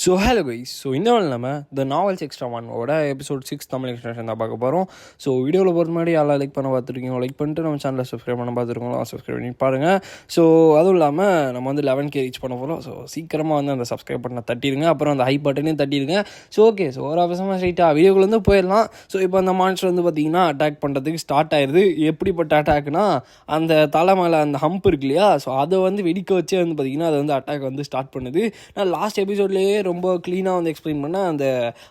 So hello guys so இந்த நாள் நம்ம த நாவல்ஸ் எக்ஸ்ட்ரா ஒன்னோட எபிசோட் சிக்ஸ் தமிழ் எக்ஸ்ட்ரேஷன் தான் பார்க்க போகிறோம் ஸோ வீடியோவில் பொறுத்த முன்னாடி யாரெல்லாம் லைக் பண்ண பார்த்துருக்கீங்க லைக் பண்ணிட்டு நம்ம சேனலில் சப்ஸ்கிரைப் பண்ண பார்த்துருக்கோம் சப்ஸ்கிரைப் பண்ணி பாருங்கள் ஸோ அதுவும் இல்லாமல் நம்ம வந்து லெவன் கே ரீச் பண்ண போகிறோம் ஸோ சீக்கிரமாக வந்து அந்த சப்ஸ்கிரைப் பண்ண தட்டிடுங்க. அப்புறம் அந்த ஹை பட்டனையும் தட்டிடுங்க. ஸோ ஓகே ஸோ ஒரு அவசரமாக ஸ்ட்ரைட்டாக வீடியோக்குள்ள வந்து போயிடலாம். ஸோ இப்போ அந்த மான்ஸ்டர் வந்து பார்த்தீங்கன்னா அட்டாக் பண்ணுறதுக்கு ஸ்டார்ட் ஆயிடுது எப்படிப்பட்ட அட்டாக்னா அந்த தலை மேலே அந்த ஹம்ப் இருக்கு இல்லையா? ஸோ அதை வந்து வெடிக்க வச்சே வந்து பார்த்தீங்கன்னா அதை வந்து அட்டாக் வந்து ஸ்டார்ட் பண்ணுது. நான் லாஸ்ட் எபிசோட்லேயே ரொம்ப க்ளீனாக வந்து எக்ஸ்பிளைன் பண்ணால் அந்த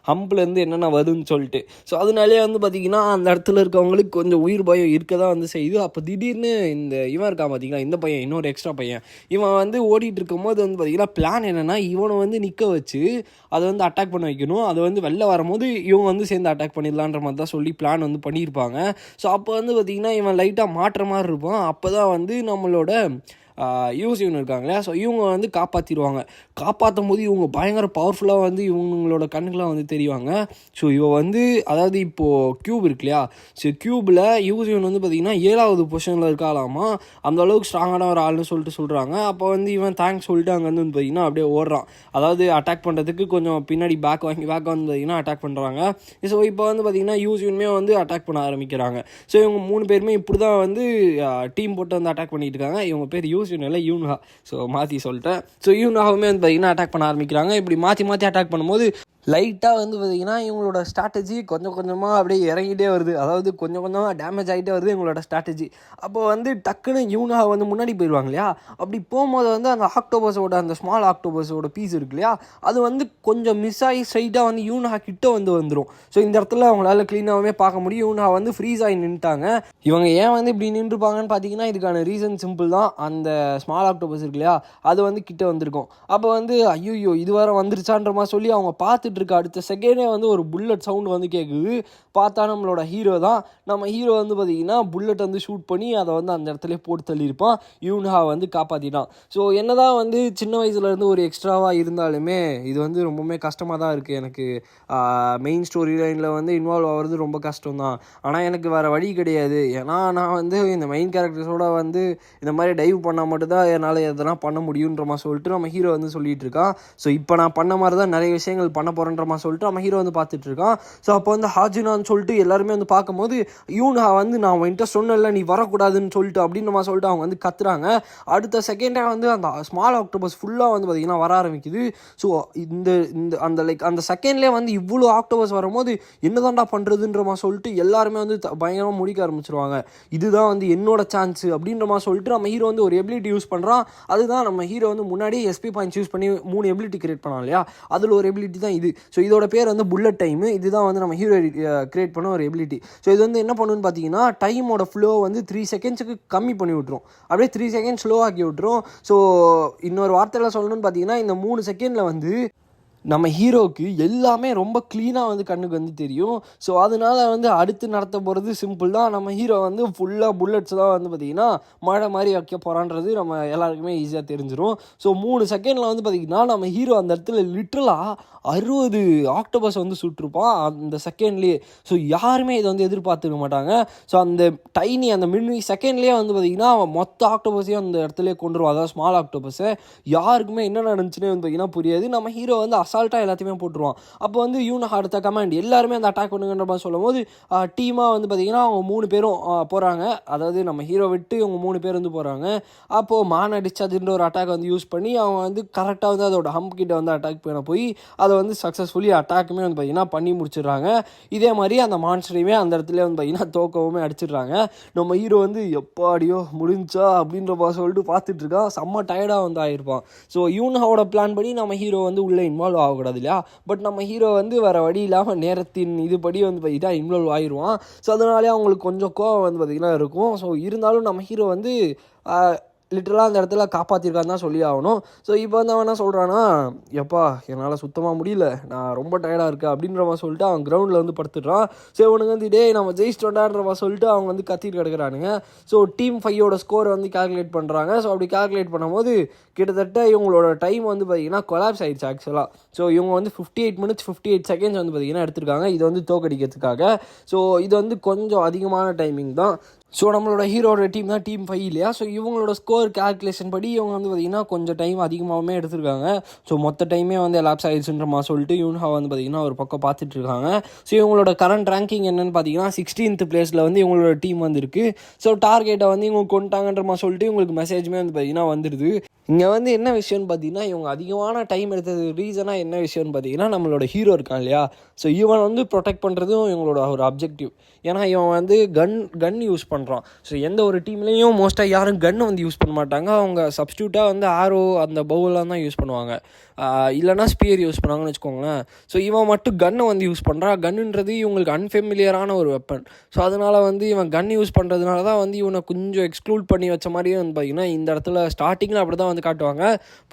ஹம்ப்லேருந்து என்னென்ன வருதுன்னு சொல்லிட்டு. ஸோ அதனாலே வந்து பார்த்தீங்கன்னா அந்த இடத்துல இருக்கவங்களுக்கு கொஞ்சம் உயிர் பயம் இருக்க தான் வந்து செய்யுது. அப்போ திடீர்னு இந்த இவன் இருக்கான் பார்த்திங்களா இந்த பையன் இன்னொரு எக்ஸ்ட்ரா பையன். இவன் வந்து ஓடிட்டு இருக்கும்போது வந்து பார்த்தீங்கன்னா பிளான் என்னென்னா இவனை வந்து நிற்க வச்சு அதை வந்து அட்டாக் பண்ண வைக்கணும். அதை வந்து வெளில வரும்போது இவங்க வந்து சேர்ந்து அட்டாக் பண்ணிடலான்ற மாதிரி தான் சொல்லி பிளான் வந்து பண்ணியிருப்பாங்க. ஸோ அப்போ வந்து பார்த்தீங்கன்னா இவன் லைட்டாக மாற்ற மாதிரி இருப்பான் அப்போ தான் வந்து நம்மளோட யூஸ் இருக்காங்களே ஸோ இவங்க வந்து காப்பாற்றிடுவாங்க காப்பாற்றும் போது இவங்க பயங்கர பவர்ஃபுல்லாக வந்து இவங்களோட கண்ணுக்கெலாம் வந்து தெரிவாங்க. ஸோ இவ வந்து அதாவது இப்போது க்யூப் இருக்கு இல்லையா? ஸோ க்யூப்பில் யூசிவன் வந்து பார்த்திங்கன்னா ஏழாவது பொசிஷனில் இருக்காலாமா அந்த அளவுக்கு ஸ்ட்ராங்கான ஒரு ஆள்னு சொல்லிட்டு சொல்கிறாங்க அப்போ வந்து இவன் தேங்க்ஸ் சொல்லிட்டு அங்கே வந்து பார்த்திங்கன்னா அப்படியே ஓடுறான். அதாவது அட்டாக் பண்ணுறதுக்கு கொஞ்சம் பின்னாடி பேக் வாங்கி பேக் வந்து பார்த்திங்கன்னா அட்டாக் பண்ணுறாங்க ஸோ இப்போ வந்து பார்த்திங்கன்னா யூஸ் வந்து அட்டாக் பண்ண ஆரம்பிக்கிறாங்க. ஸோ இவங்க மூணு பேருமே இப்படி தான் வந்து டீம் போட்டு வந்து அட்டாக் பண்ணிகிட்டு இருக்காங்க. இவங்க பேர் யூஸ் யூன் இல்லை யூன்ஹா. ஸோ மாற்றி சொல்லிட்டேன். ஸோ யூன்ஹாவுமே வந்து பார்த்திங்கன்னா அட்டாக் பண்ண ஆரம்பிக்கிறாங்க. இப்படி மாற்றி மாற்றி அட்டாக் பண்ணும்போது லைட்டாக வந்து பார்த்திங்கன்னா இவங்களோட ஸ்ட்ராட்டஜி கொஞ்சம் கொஞ்சமாக அப்படியே இறங்கிட்டே வருது. அதாவது கொஞ்சம் கொஞ்சமாக டேமேஜ் ஆகிட்டே வருது இவங்களோட ஸ்ட்ராட்டஜி அப்போ வந்து டக்குன்னு யூனா வந்து முன்னாடி போயிடுவாங்க இல்லையா? அப்படி போகும்போது வந்து அந்த ஆக்டோபஸோட அந்த ஸ்மால் ஆக்டோபஸோட பீஸ் இருக்கு இல்லையா? அது வந்து கொஞ்சம் மிஸ் ஆகி ஸ்ட்ரைட்டாக வந்து யூனா கிட்ட வந்து வந்துடும் ஸோ இந்த இடத்துல அவங்களால க்ளீனாகவே பார்க்க முடியும். யூனா வந்து ஃப்ரீஸ் ஆகி நின்ட்டாங்க இவங்க ஏன் வந்து இப்படி நின்றுப்பாங்கன்னு பார்த்தீங்கன்னா இதுக்கான ரீசன் சிம்பிள் தான். அந்த ஸ்மால் ஆக்டோபஸ் இருக்கு இல்லையா? அது வந்து கிட்ட வந்திருக்கும். அப்போ வந்து ஐயோ இது வர வந்துருச்சான்ற மாதிரி சொல்லி அவங்க பார்த்துட்டு இருக்க அடுத்த செகண்டே வந்து ஒரு புல்லட் சவுண்ட் வந்து கேட்குது பார்த்தா நம்மளோட ஹீரோ தான். நம்ம ஹீரோ வந்து பார்த்திங்கன்னா புல்லட் வந்து ஷூட் பண்ணி அதை வந்து அந்த இடத்துல போட்டு தள்ளியிருப்பான். யூன்ஹா வந்து காப்பாற்றிட்டான் ஸோ என்னதான் வந்து சின்ன வயசுலேருந்து ஒரு எக்ஸ்ட்ராவாக இருந்தாலுமே இது வந்து ரொம்பவுமே கஷ்டமாக தான் இருக்குது எனக்கு. மெயின் ஸ்டோரி லைனில் வந்து இன்வால்வ் ஆகிறது ரொம்ப கஷ்டம் தான் ஆனால் எனக்கு வேறு வழி கிடையாது. ஏன்னா நான் வந்து இந்த மெயின் கேரக்டர்ஸோட வந்து இந்த மாதிரி டைவ் பண்ணால் மட்டும்தான் என்னால் எதனா பண்ண முடியுன்ற மாதிரி சொல்லிட்டு நம்ம ஹீரோ வந்து சொல்லிகிட்டு இருக்கான். ஸோ இப்போ நான் பண்ண மாதிரி தான் நிறைய விஷயங்கள் பண்ண போகிறேன் மாதிரி சொல்லிட்டு நம்ம ஹீரோ வந்து பார்த்துட்டு இருக்கான். ஸோ அப்போ வந்து ஹாஜினான்னு சொல்லிட்டு எல்லாருமே வந்து பார்க்கும்போது யூனா வந்து நான் அவன்கிட்ட சொன்னல நீ வரக்கூடாதுன்னு சொல்லிட்டு அப்படின்னு சொல்லிட்டு அவங்க வந்து கத்துறாங்க. அடுத்த செகண்டே வந்து அந்த ஸ்மால் ஆக்டோபஸ் ஃபுல்லாக வந்து பார்த்திங்கன்னா வர ஆரம்பிக்குது. ஸோ இந்த இந்த அந்த லைக் அந்த செகண்ட்லேயே வந்து இவ்வளோ ஆக்டோபஸ் வரும்போது என்னதான்டா பண்ணுறதுன்ற மாதிரி சொல்லிட்டு எல்லாருமே வந்து த- முடிக்க ஆரம்பிச்சிருவாங்க. இதுதான் வந்து என்னோட சான்ஸ் அப்படின்ற மாதிரி சொல்லிட்டு நம்ம ஹீரோ வந்து ஒரு எபிலிட்டி யூஸ் பண்ணுறான் அதுதான் நம்ம ஹீரோ வந்து முன்னாடியே எஸ்பி பாயிண்ட்ஸ் யூஸ் பண்ணி மூணு எபிலிட்டி கிரியேட் பண்ணலாம் இல்லையா? அதில் ஒரு எபிலிட்டி தான் இது. ஸோ இதோட பேர் வந்து புல்லட் டைம் இதுதான் வந்து நம்ம ஹீரோ கிரியேட் uh, பண்ண ஒரு எபிலிட்டி ஸோ இது வந்து என்ன பண்ணுன்னு பார்த்தீங்கன்னா டைமோட ஃப்ளோ வந்து த்ரீ செகண்ட்ஸுக்கு கம்மி பண்ணி விட்ரும் அப்படியே த்ரீ செகண்ட் ஸ்லோ ஆக்கி விட்ரும் ஸோ இன்னொரு வார்த்தையில் சொல்லணும்னு பார்த்தீங்கன்னா இந்த மூணு செகண்டில் வந்து நம்ம ஹீரோவுக்கு எல்லாமே ரொம்ப க்ளீனாக வந்து கண்ணுக்கு வந்து தெரியும். ஸோ அதனால வந்து அடுத்து நடத்த போகிறது சிம்பிள் தான். நம்ம ஹீரோ வந்து ஃபுல்லாக புல்லட்ஸ் தான் வந்து பார்த்திங்கன்னா மழை மாதிரி வைக்க போகிறான்றது நம்ம எல்லாருக்குமே ஈஸியாக தெரிஞ்சிடும் ஸோ மூணு செகண்டில் வந்து பார்த்திங்கன்னா நம்ம ஹீரோ அந்த இடத்துல லிட்ரலாக அறுபது ஆக்டோபஸ் வந்து சுட்டிருப்பான் அந்த செகண்ட்லேயே ஸோ யாருமே இதை வந்து எதிர்பார்த்துக்க மாட்டாங்க. ஸோ அந்த டைனி அந்த மின்னி செகண்ட்லேயே வந்து பார்த்திங்கன்னா அவன் மொத்த ஆக்டோபஸையும் அந்த இடத்துல கொண்டுருவான். அதாவது ஸ்மால் ஆக்டோபஸை யாருக்குமே என்ன நடந்துச்சுன்னே வந்து பார்த்திங்கன்னா புரியாது. நம்ம ஹீரோ வந்து அசால்ட்டாக எல்லாத்தையுமே போட்டுருவான். அப்போ வந்து யூன் அடுத்த கமாண்ட் எல்லாருமே அந்த அட்டாக் பண்ணுங்கன்ற மாதிரி சொல்லும் போது டீமாக வந்து பார்த்திங்கன்னா அவங்க மூணு பேரும் போகிறாங்க அதாவது நம்ம ஹீரோ விட்டு இவங்க மூணு பேர் வந்து போகிறாங்க அப்போது மான் அடிச்சதுன்ற ஒரு அட்டாக் வந்து யூஸ் பண்ணி அவங்க வந்து கரெக்டாக வந்து அதோட ஹம்ப் கிட்ட வந்து அட்டாக் பண்ண போய் அதை வந்து சக்ஸஸ்ஃபுல்லி அட்டாக்குமே வந்து பார்த்திங்கன்னா பண்ணி முடிச்சிடுறாங்க. இதே மாதிரி அந்த மான்ஸ்டரையுமே அந்த இடத்துல வந்து பார்த்திங்கன்னா தோக்கவுமே அடிச்சிடுறாங்க. நம்ம ஹீரோ வந்து எப்பாடியோ முடிஞ்சா அப்படின்ற மாதிரி சொல்லிட்டு பார்த்துட்டு இருக்கான். செம்ம டயர்டாக வந்து ஆயிருப்பான். ஸோ யூனாவோட பிளான் படி நம்ம ஹீரோ வந்து உள்ளே இன்வால்வ் ஆகக்கூடாது இல்லையா பட் நம்ம ஹீரோ வந்து வேறு வழி இல்லாமல் நேரத்தின் இதுபடி வந்து பார்த்திங்கன்னா இன்வால்வ் ஆயிடுவான் ஸோ அதனாலே அவங்களுக்கு கொஞ்சம் கோவம் வந்து பார்த்திங்கன்னா இருக்கும். ஸோ இருந்தாலும் நம்ம ஹீரோ வந்து லிட்டரலாக அந்த இடத்துல காப்பாற்றிருக்கான்னு தான் சொல்லி ஆகணும். ஸோ இப்போ வந்து அவன் என்ன சொல்கிறான்னா எப்பா என்னால் சுத்தமாக முடியல. நான் ரொம்ப டயர்டாக இருக்கேன். அப்படின்ற மாதிரி சொல்லிட்டு அவன் கிரவுண்டில் வந்து படுத்துடுறான். ஸோ இவனுக்கு வந்து டேய் நம்ம ஜெயிச்சிட்டோண்டான்ற மாதிரி சொல்லிட்டு அவங்க வந்து கத்திட்டு கிடக்குறானுங்க. ஸோ டீம் ஃபைவோட ஸ்கோரை வந்து கால்குலேட் பண்ணுறாங்க ஸோ அப்படி கால்குலேட் பண்ணும்போது கிட்டத்தட்ட இவங்களோட டைம் வந்து பார்த்திங்கன்னா கொலாப்ஸ் ஆயிடுச்சு ஆக்சுவலாக ஸோ இவங்க வந்து fifty eight minutes fifty eight seconds வந்து பார்த்திங்கன்னா எடுத்திருக்காங்க. இது வந்து தோக்கடிக்கிறதுக்காக. ஸோ இது வந்து கொஞ்சம் அதிகமான டைமிங் தான். ஸோ நம்மளோட ஹீரோட டீம் தான் டீம் ஃபைவ் இல்லையா? ஸோ இவங்களோட ஸ்கோர் கால்குலேஷன் படி இவங்க வந்து பார்த்திங்கன்னா கொஞ்சம் டைம் அதிகமாகவே எடுத்திருக்காங்க. ஸோ மொத்த டைமே வந்து லாப்ஸ் ஆயிடுச்சுன்றமா சொல்லிட்டு யூன்ஹா வந்து பார்த்திங்கன்னா ஒரு பக்கம் பார்த்துட்டு இருக்காங்க. ஸோ இவங்களோட கரண்ட் ரேங்கிங் என்னன்னு பார்த்தீங்கன்னா சிக்ஸ்டீன்த் பிளேஸில் வந்து இவங்களோட டீம் வந்திருக்கு. ஸோ டார்கெட்டை வந்து இவங்க கொண்டாங்கன்றமா சொல்லிட்டு இவங்களுக்கு மெசேஜுமே வந்து பார்த்திங்கன்னா வந்துடுது இங்கே வந்து என்ன விஷயம்னு பார்த்தீங்கன்னா இவங்க அதிகமான டைம் எடுத்தது ரீசனாக என்ன விஷயம்னு பார்த்தீங்கன்னா நம்மளோட ஹீரோ இருக்கான் இல்லையா? ஸோ இவன் வந்து ப்ரொடெக்ட் பண்ணுறதும் இவங்களோட ஒரு அப்ஜெக்டிவ் ஏன்னா இவன் வந்து கன் கன் யூஸ் பண்ணுறான் ஸோ எந்த ஒரு டீம்லேயும் மோஸ்ட்டாக யாரும் கன் வந்து யூஸ் பண்ண மாட்டாங்க. அவங்க சப்ஸ்டியூட்டாக வந்து ஆரோ அந்த பவுலாம் தான் யூஸ் பண்ணுவாங்க. இல்லைனா ஸ்பியர் யூஸ் பண்ணாங்கன்னு வச்சுக்கோங்களேன். ஸோ இவன் மட்டும் கன்னை வந்து யூஸ் பண்ணுறான் கன்னுன்றது இவங்களுக்கு அன்ஃபெமிலியரான ஒரு வெப்பன் ஸோ அதனால் வந்து இவன் கன் யூஸ் பண்ணுறதுனால தான் வந்து இவனை கொஞ்சம் எக்ஸ்க்ளூட் பண்ணி வச்ச மாதிரியே வந்து பார்த்திங்கன்னா இந்த இடத்துல ஸ்டார்டிங்கில் அப்படி தான் வந்து காட்டுவாங்க.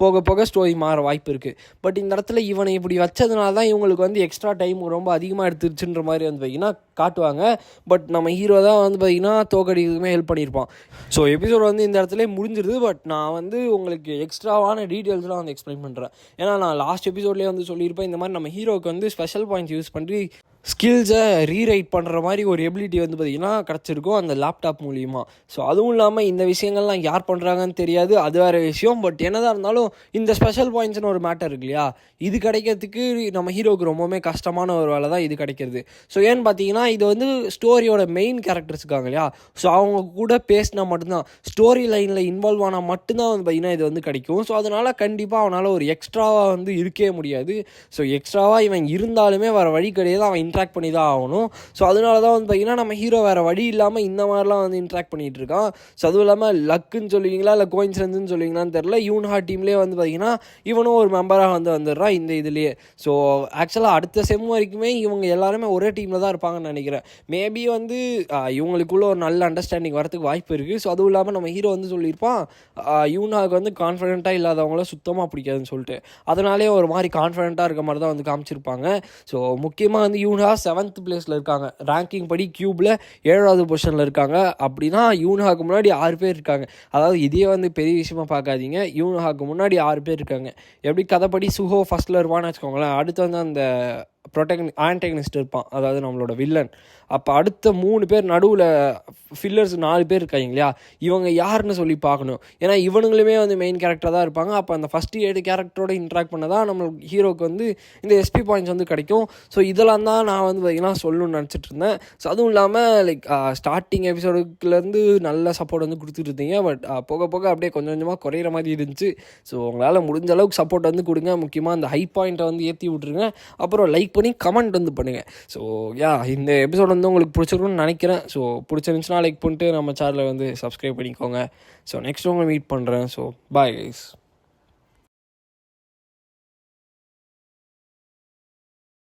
போக போக ஸ்டோரி மாற வாய்ப்பு இருக்குது பட் இந்த இடத்துல இவனை இப்படி வச்சதுனால தான் இவங்களுக்கு வந்து எக்ஸ்ட்ரா டைம் ரொம்ப அதிகமாக எடுத்துருச்சுன்ற மாதிரி வந்து பார்த்திங்கன்னா காட்டுவாங்க. பட் நம்ம ஹீரோ தான் வந்து பார்த்திங்கன்னா தோக்கடிக்குமே ஹெல்ப் பண்ணியிருப்பான். ஸோ எபிசோட் வந்து இந்த இடத்துல முடிஞ்சிருது. பட் நான் வந்து உங்களுக்கு எக்ஸ்ட்ராவான டீட்டெயில்ஸ்லாம் வந்து எக்ஸ்பிளைன் பண்ணுறேன் ஏன்னா நான் லாஸ்ட் எபிசோட்லேயே வந்து சொல்லியிருப்பேன் இந்த மாதிரி நம்ம ஹீரோக்கு வந்து ஸ்பெஷல் பாயிண்ட்ஸ் யூஸ் பண்ணி ஸ்கில்ஸை ரீரைட் பண்ணுற மாதிரி ஒரு எபிலிட்டி வந்து பார்த்திங்கன்னா கிடச்சிருக்கும் அந்த லேப்டாப் மூலிமா ஸோ அதுவும் இல்லாமல் இந்த விஷயங்கள்லாம் யார் பண்ணுறாங்கன்னு தெரியாது. அது வேறு விஷயம். பட் என்னதான் இருந்தாலும் இந்த ஸ்பெஷல் பாயிண்ட்ஸ்னு ஒரு மேட்டர் இருக்கு இல்லையா? இது கிடைக்கிறதுக்கு நம்ம ஹீரோக்கு ரொம்பவுமே கஷ்டமான ஒரு வேலை தான் இது கிடைக்கிறது. ஸோ ஏன்னு பார்த்தீங்கன்னா இது வந்து ஸ்டோரியோட மெயின் கேரக்டர்ஸ் இருக்காங்க இல்லையா? ஸோ அவங்க கூட பேசினா மட்டும்தான் ஸ்டோரி லைனில் இன்வால்வ் ஆனால் மட்டும்தான் வந்து பார்த்திங்கன்னா இது வந்து கிடைக்கும். ஸோ அதனால் கண்டிப்பாக அவனால் ஒரு எக்ஸ்ட்ராவாக வந்து இருக்கவே முடியாது. ஸோ எக்ஸ்ட்ராவாக இவன் இருந்தாலுமே வர வழி கிடையாது. அவன் இன்ட்ராக்ட் பண்ணி தான் ஆகணும். ஸோ அதனால தான் வந்து பார்த்திங்கன்னா நம்ம ஹீரோ வேறு வழி இல்லாமல் இந்த மாதிரிலாம் வந்து இன்ட்ராக்ட் பண்ணிகிட்டு இருக்கான். ஸோ அதுவும் இல்லாமல் லக்குன்னு சொல்லுவீங்களா இல்லை கோயின்சிடன்ஸ்னு சொல்லுவீங்களான்னு தெரில யூன்ஹா டீம்லேயே வந்து பார்த்திங்கன்னா இவனும் ஒரு மெம்பராக வந்து வந்துடுறான் இந்த இதுலேயே. ஸோ ஆக்சுவலாக அடுத்த செம் வரைக்குமே இவங்க எல்லாருமே ஒரே டீமில் தான் இருப்பாங்கன்னு நினைக்கிறேன். மேபி வந்து இவங்களுக்குள்ள ஒரு நல்ல அண்டர்ஸ்டாண்டிங் வரத்துக்கு வாய்ப்பு இருக்குது ஸோ அதுவும் இல்லாமல் நம்ம ஹீரோ வந்து சொல்லியிருப்பான் யூனாவுக்கு வந்து கான்ஃபிடென்ட்டாக இல்லாதவங்கள சுத்தமாக பிடிக்காதுன்னு சொல்லிட்டு. அதனாலே ஒரு மாதிரி கான்ஃபிடென்ட்டாக இருக்க மாதிரி தான் வந்து காமிச்சிருப்பாங்க. ஸோ முக்கியமாக வந்து யூனா செவன்த் பிளேஸில் இருக்காங்க. ரேங்கிங் படி கியூபில் ஏழாவது பொசிஷனில் இருக்காங்க. அப்படின்னா யூனாவுக்கு முன்னாடி ஆறு பேர் இருக்காங்க. அதாவது இதே வந்து பெரிய விஷயமா பார்க்காதீங்க. யூனாவுக்கு முன்னாடி ஆறு பேர் இருக்காங்க. எப்படி கதைப்படி சுஹோ ஃபஸ்ட்டில் இருப்பான்னு வச்சுக்கோங்களேன். அடுத்து வந்து அந்த ப்ரொட்டக்னி ஆன்டகனிஸ்ட் இருப்பான். அதாவது நம்மளோட வில்லன் அப்போ அடுத்த மூணு பேர் நடுவில் ஃபில்லர்ஸ் நாலு பேர் இருக்காங்க இல்லையா? இவங்க யாருன்னு சொல்லி பார்க்கணும். ஏன்னா இவனுங்களுமே வந்து மெயின் கேரக்டர் தான் இருப்பாங்க. அப்போ அந்த ஃபஸ்ட்டு ஏழு கேரக்டரோட இன்ட்ராக்ட் பண்ண தான் நம்ம ஹீரோக்கு வந்து இந்த எஸ்பி பாயிண்ட்ஸ் வந்து கிடைக்கும். ஸோ இதெல்லாம் தான் நான் வந்து பார்த்திங்கன்னா சொல்லணும்னு நினச்சிட்டு இருந்தேன். ஸோ அதுவும் இல்லாமல் லைக் ஸ்டார்டிங் எபிசோடுக்குலேருந்து நல்ல சப்போர்ட் வந்து கொடுத்துட்டு இருந்தீங்க. பட் போக போக அப்படியே கொஞ்சம் கொஞ்சமாக குறையிற மாதிரி இருந்துச்சு. ஸோ உங்களால் முடிஞ்ச அளவுக்கு சப்போர்ட் வந்து கொடுங்க. முக்கியமாக அந்த ஹை பாயிண்ட்டை வந்து ஏற்றி விட்ருங்க அப்புறம் லைக் லைக் பண்ணி கமெண்ட் வந்து பண்ணுங்கள் ஸோ யா இந்த எபிசோட் வந்து உங்களுக்கு பிடிச்சிருக்கும்னு நினைக்கிறேன். ஸோ பிடிச்சிருந்துச்சுன்னா லைக் பண்ணிட்டு நம்ம சேனலை வந்து சப்ஸ்கிரைப் பண்ணிக்கோங்க. ஸோ நெக்ஸ்ட் உங்களை மீட் பண்ணுறேன் ஸோ பாய் கைஸ்